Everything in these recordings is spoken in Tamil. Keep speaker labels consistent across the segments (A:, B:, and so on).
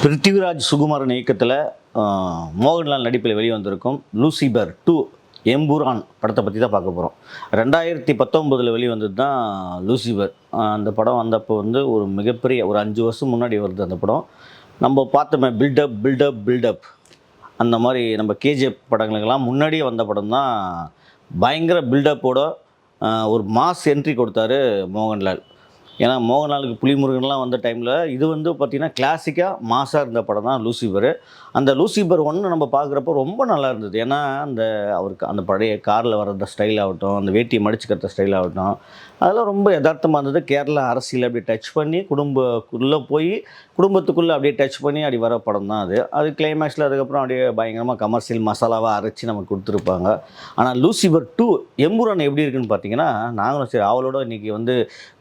A: பிருத்திவிராஜ் சுகுமாரன் இயக்கத்தில் மோகன்லால் நடிப்பில் வெளிவந்திருக்கும் லூசிபர் டூ எம்பூரான் படத்தை பற்றி தான் பார்க்க போகிறோம் ரெண்டாயிரத்தி பத்தொம்போதில் வெளிவந்தது தான் லூசிபர். அந்த படம் வந்தப்போ வந்து ஒரு மிகப்பெரிய ஒரு அஞ்சு வருஷம் முன்னாடி வருது அந்த படம். நம்ம பார்த்தோமே பில்டப் பில்டப் பில்டப் அந்த மாதிரி நம்ம கேஜிஎஃப் படங்களுக்கெல்லாம் முன்னாடியே வந்த படம் தான் பயங்கர பில்டப்போட ஒரு மாஸ் என்ட்ரி கொடுத்தாரு மோகன்லால். ஏன்னா மோகன்லாலுக்கு புலிமுருகன்லாம் வந்த டைமில் இது வந்து பார்த்திங்கன்னா கிளாசிக்காக மாசாக இருந்த படம் தான் லூசிபர். அந்த லூசிபர் ஒன்று நம்ம பார்க்குறப்ப ரொம்ப நல்லா இருந்தது. ஏன்னா அந்த அவருக்கு அந்த பழைய காரில் வர்ற ஸ்டைல் ஆகட்டும் அந்த வேட்டியை மடிச்சுக்கிற ஸ்டைல் ஆகட்டும் அதெல்லாம் ரொம்ப யதார்த்தமாக இருந்தது. கேரளா அரசியல் அப்படியே டச் பண்ணி குடும்பக்குள்ளே போய் குடும்பத்துக்குள்ளே அப்படியே டச் பண்ணி அப்படி வர படம் தான் அது. அது கிளைமேக்ஸில் அதுக்கப்புறம் அப்படியே பயங்கரமாக கமர்ஷியல் மசாலாவாக அரைச்சி நமக்கு கொடுத்துருப்பாங்க. ஆனால் லூசிபர் டூ எம்புரான் எப்படி இருக்குன்னு பார்த்தீங்கன்னா நாங்களும் சரி அவளோட இன்றைக்கி வந்து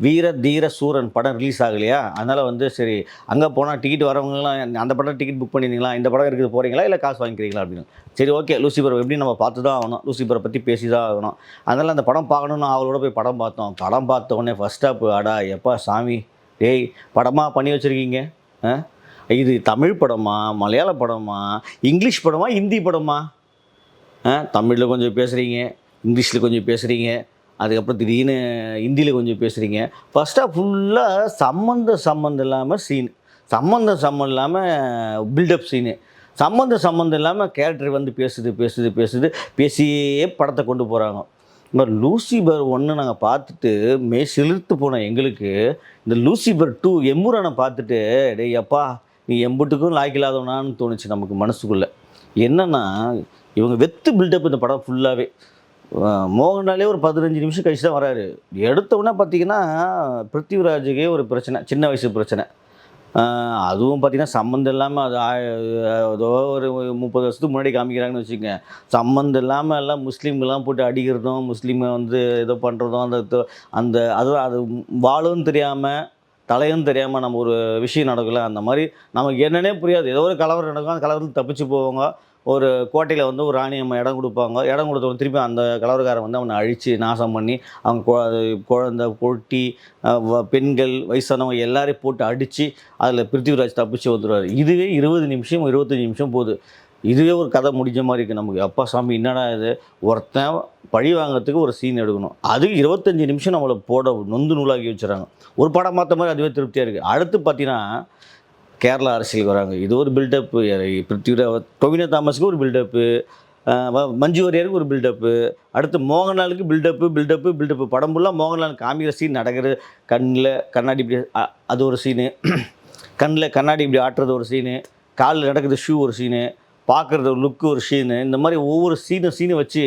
A: வீர தீர சூரன் படம் ரிலீஸ் ஆகலையா? அதனால் வந்து சரி அங்கே போனால் டிக்கெட் வரவங்களாம் அந்த படம் டிக்கெட் புக் பண்ணிருந்தீங்களா இந்த படம் இருக்குது போகிறீங்களா இல்லை காசு வாங்கிக்கிறீங்களா? அப்படின்னு. சரி ஓகே லூசிபர் எப்படி நம்ம பார்த்து தான் ஆகணும். லூசிபரை பற்றி பேசி தான் ஆகணும். அதனால் அந்த படம் பார்க்கணுன்னு அவளோட போய் படம் பார்த்தோம். படம் பார்த்த உடனே ஃபஸ்ட் ஸ்டாப் அடா எப்பா சாமி. டேய் படமாக பண்ணி வச்சுருக்கீங்க? ஆ? இது தமிழ் படமா? மலையாள படமா? இங்கிலீஷ் படமா? ஹிந்தி படமா? ஆ? தமிழில் கொஞ்சம் பேசுகிறீங்க இங்கிலீஷில் கொஞ்சம் பேசுகிறீங்க அதுக்கப்புறம் திடீர்னு ஹிந்தியில் கொஞ்சம் பேசுகிறீங்க ஃபஸ்ட்டாக ஃபுல்லாக சம்மந்த சம்மந்தம் இல்லாமல் சீன் சம்மந்த சம்மந்தம் இல்லாமல் பில்டப் சீனு சம்மந்த சம்மந்தம் இல்லாமல் கேரக்டர் வந்து பேசுது பேசுது பேசுது. பேசியே படத்தை கொண்டு போகிறாங்க இந்த லூசிபர் ஒன்று நாங்கள் பார்த்துட்டு மே சிலிர்த்து போனோம் எங்களுக்கு இந்த லூசிபர் டூ எம்புரானை பார்த்துட்டு டேய் அப்பா நீ எம்புட்டுக்கும் லாய்க்கில்லாதவனான்னு தோணுச்சு நமக்கு மனசுக்குள்ளே. என்னென்னா இவங்க வெத்து பில்டப் இந்த படம் ஃபுல்லாகவே மோகன்லாலே ஒரு பதினஞ்சு நிமிஷம் கழிச்சு தான் வராரு. எடுத்தவுடனே பார்த்தீங்கன்னா பிருத்திவிராஜுக்கே ஒரு பிரச்சனை சின்ன வயசு பிரச்சனை. அதுவும் பார்த்தீங்கன்னா சம்மந்தம் இல்லாமல் அது ஏதோ ஒரு முப்பது வருஷத்துக்கு முன்னாடி காமிக்கிறாங்கன்னு வச்சுக்கோங்க. சம்மந்தம் இல்லாமல் எல்லாம் முஸ்லீம்கெல்லாம் போட்டு அடிக்கிறதும் முஸ்லீமை வந்து ஏதோ பண்ணுறதும் அந்த அந்த அது அது வாழும் தெரியாமல் தலையும் தெரியாமல் நம்ம ஒரு விஷயம் நடக்கல. அந்த மாதிரி நமக்கு என்னன்னே புரியாது. ஏதோ ஒரு கலவரம் நடக்கும் அந்த கலவரத்தில் தப்பிச்சு போவாங்க. ஒரு கோட்டையில் வந்து ஒரு ராணி அம்மா இடம் கொடுப்பாங்க. இடம் கொடுத்தவங்க திருப்பி அந்த கலவரக்காரன் வந்து அவனை அழித்து நாசம் பண்ணி அவங்க குழந்த பொட்டி வ- பெண்கள் வயசானவங்க எல்லாரையும் போட்டு அடித்து அதில் பிருத்திவிராஜ் தப்பிச்சு வந்துடுவார் இதுவே இருபது நிமிஷம் இருபத்தஞ்சி நிமிஷம் போகுது. இதுவே ஒரு கதை முடிஞ்ச மாதிரி இருக்குது நமக்கு. அப்பா சாமி என்னடா இது? ஒருத்தன் பழி வாங்குறதுக்கு ஒரு சீன் எடுக்கணும். அது இருபத்தஞ்சி நிமிஷம் நம்மளை போட நொந்து நூலாக்கி வச்சுறாங்க ஒரு படம் பார்த்த மாதிரி அதுவே திருப்தியாக இருக்குது அடுத்து பார்த்தீங்கன்னா கேரளா அரசியலுக்கு வராங்க. இது ஒரு பில்டப்பு பிருத்திவிராஜ் டொவினோ தாமஸுக்கு ஒரு பில்டப்பு மஞ்சு வாரியருக்கு ஒரு பில்டப்பு அடுத்து மோகன்லாலுக்கு பில்டப்பு பில்டப்பு பில்டப்பு படம் ஃபுல்லாக மோகன்லால் காமிக்கிற சீன் நடக்கிறது கண்ணில் கண்ணாடி இப்படி அது ஒரு சீனு கண்ணில் கண்ணாடி இப்படி ஆட்டுறது ஒரு சீனு காலில் நடக்கிறது ஷூ ஒரு சீனு பார்க்குறது ஒரு லுக்கு ஒரு சீனு இந்த மாதிரி ஒவ்வொரு சீனு சீனு வச்சு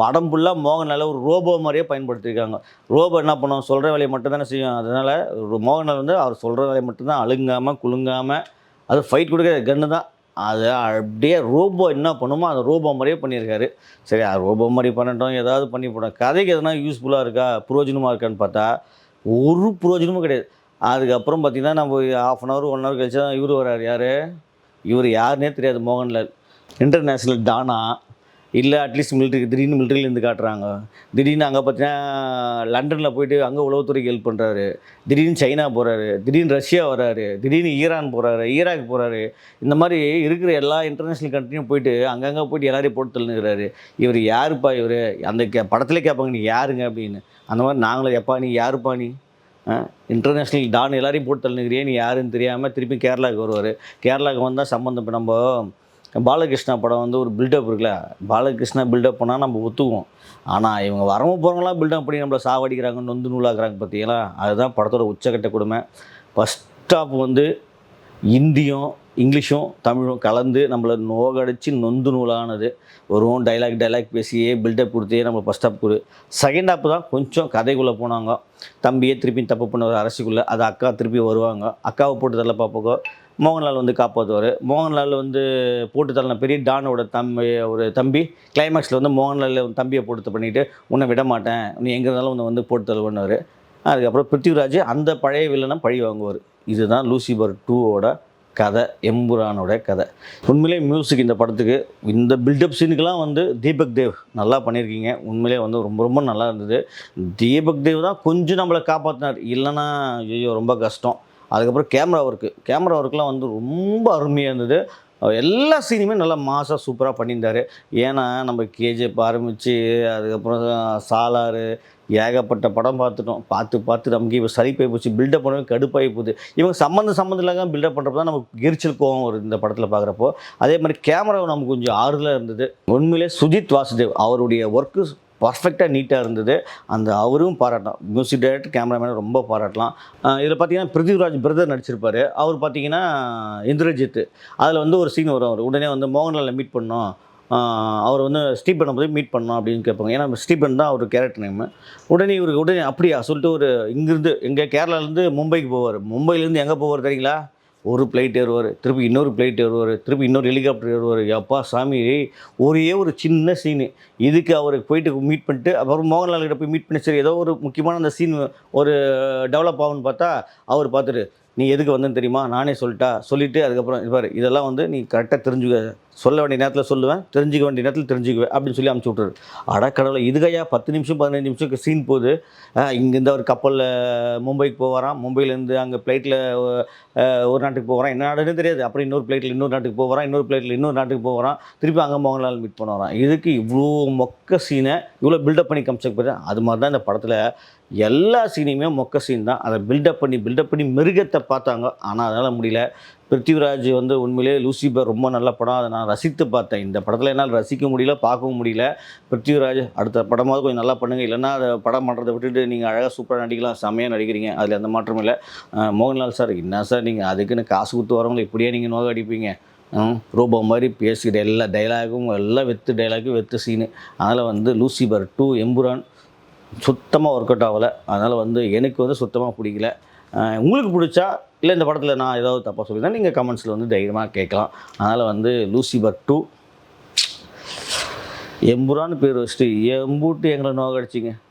A: படம் ஃபுல்லாக மோகன்லால் ஒரு ரோபோ மாதிரியே பயன்படுத்தியிருக்காங்க. ரோபோ என்ன பண்ணும்? சொல்கிற வேலையை மட்டும்தானே செய்யும். அதனால் மோகன்லால் வந்து அவர் சொல்கிற வேலையை மட்டும்தான் அழுங்காமல் குலுங்காமல் அது ஃபைட் கொடுக்குற கன்று தான். அது அப்படியே ரோபோ என்ன பண்ணுமோ அந்த ரோபோ மாதிரியே பண்ணியிருக்காரு. சரி அது ரோபோ மாதிரி பண்ணட்டும் ஏதாவது பண்ணி போட்டோம் கதைக்கு எதனா யூஸ்ஃபுல்லாக இருக்கா? புரோஜனமாக இருக்கான்னு பார்த்தா ஒரு புரோஜனமும் கிடையாது. அதுக்கப்புறம் பார்த்திங்கன்னா நம்ம half an hour one hour கழிச்சு தான் இவர் வர்றார். யார்? இவர் யாருன்னே தெரியாது மோகன்லால். இன்டர்நேஷ்னல் டானா இல்லை அட்லீஸ்ட் மிலிட்ரி திடீர்னு மிலிட்ரியிலேருந்து காட்டுறாங்க. திடீர்னு அங்கே பார்த்தீங்கன்னா லண்டனில் போயிட்டு அங்கே உளவுத்துறைக்கு ஹெல்ப் பண்ணுறாரு திடீர்னு சைனா போகிறாரு திடீர்னு ரஷ்யா வராரு. திடீர்னு ஈரான் போகிறாரு ஈராக் போகிறாரு இந்த மாதிரி இருக்கிற எல்லா இன்டர்நேஷ்னல் கண்ட்ரியும் போயிட்டு அங்கங்கே போயிட்டு எல்லாரையும் போட்டு தள்ளுங்கிறாரு இவர் யாருப்பா இவர்? அந்த கே படத்துல கேட்பாங்க நீ யாருங்க? அப்படின்னு. அந்த மாதிரி நாங்களும் எப்பா நீ? யாருப்பா நீ? இன்டர்நேஷ்னல் டான் எல்லாரையும் போட்டு தள்ளுங்கிறியே நீ யாருன்னு தெரியாமல் திருப்பி கேரளாவுக்கு வருவார். கேரளாவுக்கு வந்தால் சம்மந்தம் இப்போ நம்ம பாலகிருஷ்ணா படம் வந்து ஒரு பில்டப் இருக்குல்ல? பாலகிருஷ்ணா பில்டப் பண்ணால் நம்ம ஒத்துக்குவோம். ஆனால் இவங்க வரவும் போகிறவங்களாம் பில்டப் பண்ணி நம்மளை சாவடிக்கிறாங்க நொந்து நூலாக்குறாங்க பார்த்தீங்களா? அதுதான் படத்தோட உச்சக்கட்ட கொடுமை. ஃபஸ்ட் ஆஃப் வந்து இந்தியும் இங்கிலீஷும் தமிழும் கலந்து நம்மளை நோகடிச்சு நொந்து நூலானது. வரும் டைலாக் டைலாக் பேசியே பில்டப் கொடுத்தே நம்ம ஃபஸ்ட் ஆப் கொடு. செகண்ட் ஆப் தான் கொஞ்சம் கதைக்குள்ளே போனாங்க. தம்பியே திருப்பி தப்பு பண்ண ஒரு அரசுக்குள்ளே அது அக்கா திருப்பி வருவாங்க. அக்காவை போட்டு தள்ள பார்ப்போக்கோ மோகன்லால் வந்து காப்பாற்றுவார் மோகன்லால் வந்து போட்டு தள்ளின பெரிய டானோட தம்பி ஒரு தம்பி கிளைமேக்ஸில் வந்து மோகன்லால் தம்பியை போட்டு பண்ணிவிட்டு உன்னை விட மாட்டேன். நீ எங்கே இருந்தாலும் உன்னை வந்து போட்டு தள்ளுவன்னார். அதுக்கப்புறம் பிருத்திவிராஜ் அந்த பழைய வில்லனை பழி வாங்குவார். இதுதான் லூசிபர் டூவோட கதை எம்புரானோட கதை. உண்மையிலே மியூசிக் இந்த படத்துக்கு இந்த பில்டப் சீனுக்கெலாம் வந்து தீபக் தேவ் நல்லா பண்ணியிருக்கீங்க. உண்மையிலே வந்து ரொம்ப ரொம்ப நல்லா இருந்தது. தீபக் தேவ் தான் கொஞ்சம் நம்மளை காப்பாற்றினார் இல்லைன்னா ஐயோ ரொம்ப கஷ்டம். அதுக்கப்புறம் கேமரா ஒர்க்கு கேமரா ஒர்க்லாம் வந்து ரொம்ப அருமையாக இருந்தது. எல்லா சீனுமே நல்லா மாசாக சூப்பராக பண்ணியிருந்தார். ஏன்னா நம்ம கேஜிஎஃப் ஆரம்பித்து அதுக்கப்புறம் சாலாறு ஏகப்பட்ட படம் பார்த்துட்டோம். பார்த்து பார்த்து நமக்கு இப்போ சளிப்பாகி போச்சு. பில்டப் பண்ணவே கடுப்பாகி போகுது. இவங்க சம்மந்த சம்மந்தம் இல்லாமல் பில்டப் பண்ணுறப்ப தான் நமக்கு எரிச்சல் கோவம் வரும் இந்த படத்தில் பார்க்குறப்போ. அதே மாதிரி கேமரா நமக்கு கொஞ்சம் ஆறுதலாக இருந்தது. உண்மையிலே சுஜித் வாசுதேவ் அவருடைய ஒர்க்கு பர்ஃபெக்டாக நீட்டாக இருந்தது. அந்த அவரும் பாராட்டலாம். மியூசிக் டைரக்டர் கேமராமேன் ரொம்ப பாராட்டலாம். இதில் பார்த்தீங்கன்னா பிருத்திவிராஜ் பிரதர் நடிச்சிருப்பார். அவர் பார்த்தீங்கன்னா இந்திரஜித் அதில் வந்து ஒரு சீன் வரும். அவர் உடனே வந்து மோகன்லாலில் மீட் பண்ணோம். அவர் வந்து ஸ்டீபனை போய் மீட் பண்ணோம் அப்படின்னு கேட்பாங்க. ஏன்னா ஸ்டீபன் தான் அவர் கேரக்டர் நேம் உடனே இவருக்கு உடனே அப்படியா? சொல்லிட்டு ஒரு இங்கேருந்து எங்கள் கேரளாலேருந்து மும்பைக்கு போவார். மும்பையிலேருந்து எங்கே போவார் தெரியுங்களா? ஒரு ஃப்ளைட் ஏறுவார் திருப்பி இன்னொரு ஃப்ளைட் ஏறுவார் திருப்பி இன்னொரு ஹெலிகாப்டர் ஏறுவார். அப்பா சாமி ஒரே ஒரு சின்ன சீனு இதுக்கு அவருக்கு போயிட்டு மீட் பண்ணிட்டு அப்புறம் மோகன்லால் கிட்ட போய் மீட் பண்ணி சரி ஏதோ ஒரு முக்கியமான அந்த சீன் ஒரு டெவலப் ஆகும்னு பார்த்தா அவர் பார்த்துட்டு நீ எதுக்கு வந்தேன்னு தெரியுமா? நானே சொல்லிட்டா சொல்லிவிட்டு அதுக்கப்புறம் பாரு இதெல்லாம் வந்து நீ கரெக்டாக தெரிஞ்சுக்க. சொல்ல வேண்டிய நேரத்தில் சொல்லுவேன் தெரிஞ்சுக்க வேண்டிய நேரத்தில் தெரிஞ்சுக்குவேன் அப்படின்னு சொல்லி அமுச்சு அட கடவுளை இதுகையா பத்து நிமிஷம் பதினஞ்சு நிமிஷம் சீன் போகுது. இங்கேருந்து ஒரு கப்பலில் மும்பைக்கு போகிறான் மும்பையிலேருந்து அங்கே ஃப்ளைட்டில் ஒரு நாட்டுக்கு போகிறான் என்ன நாடுன்னு தெரியாது. அப்புறம் இன்னொரு ஃப்ளைட்டில் இன்னொரு நாட்டுக்கு போகிறான் இன்னொரு ஃப்ளைட்டில் இன்னொரு நாட்டுக்கு போகிறான் திருப்பி அங்கே மோகன்லால் மீட் பண்ணுவான் இதுக்கு இவ்வளோ மொக்க சீனை இவ்வளோ பில்டப் பண்ணி காமிச்சக்கு போது அது மாதிரி தான் இந்த படத்தில் எல்லா சீனையுமே மொக்க சீன் தான். அதை பில்டப் பண்ணி பில்டப் பண்ணி மிருகத்தை பார்த்தாங்க. ஆனால் அதனால் முடியல. பிருத்திவிராஜ் வந்து உண்மையிலேயே லூசிபர் ரொம்ப நல்ல படம். அதை நான் ரசித்து பார்த்தேன். இந்த படத்தில் என்னால் ரசிக்க முடியல பார்க்கவும் முடியல. பிருத்திவிராஜ் அடுத்த படமாவது கொஞ்சம் நல்லா பண்ணுங்கள் இல்லைன்னா அதை படம் பண்ணுறதை விட்டுட்டு நீங்கள் அழகாக சூப்பராக நடிக்கலாம். செம்மையாக நடிக்கிறீங்க. அதில் எந்த மாற்றமும் இல்லை. மோகன்லால் சார் என்ன சார் நீங்கள் அதுக்குன்னு காசு கொடுத்து வரவங்களை இப்படியே நீங்கள் நோக அடிப்பீங்க. ம், ரோபோ மாதிரி பேசிக்கிட்டு எல்லா டைலாகும் எல்லாம் வெத்து டைலாகும் வெத்து சீனு அதனால் வந்து லூசிபர் டூ எம்புரான் சுத்தமாக ஒர்க் அவுட் ஆகலை. அதனால் வந்து எனக்கு வந்து சுத்தமாக பிடிக்கல. உங்களுக்கு பிடிச்சா இல்லை இந்த படத்தில் நான் ஏதாவது தப்பாக சொல்லியிருந்தா நீங்கள் கமெண்ட்ஸில் வந்து தைரியமாக கேட்கலாம். அதனால் வந்து லூசிபர் டூ எம்புரான்னு பேர் வச்சுட்டு எம்பூட்டு எங்களை நோகடிச்சிங்க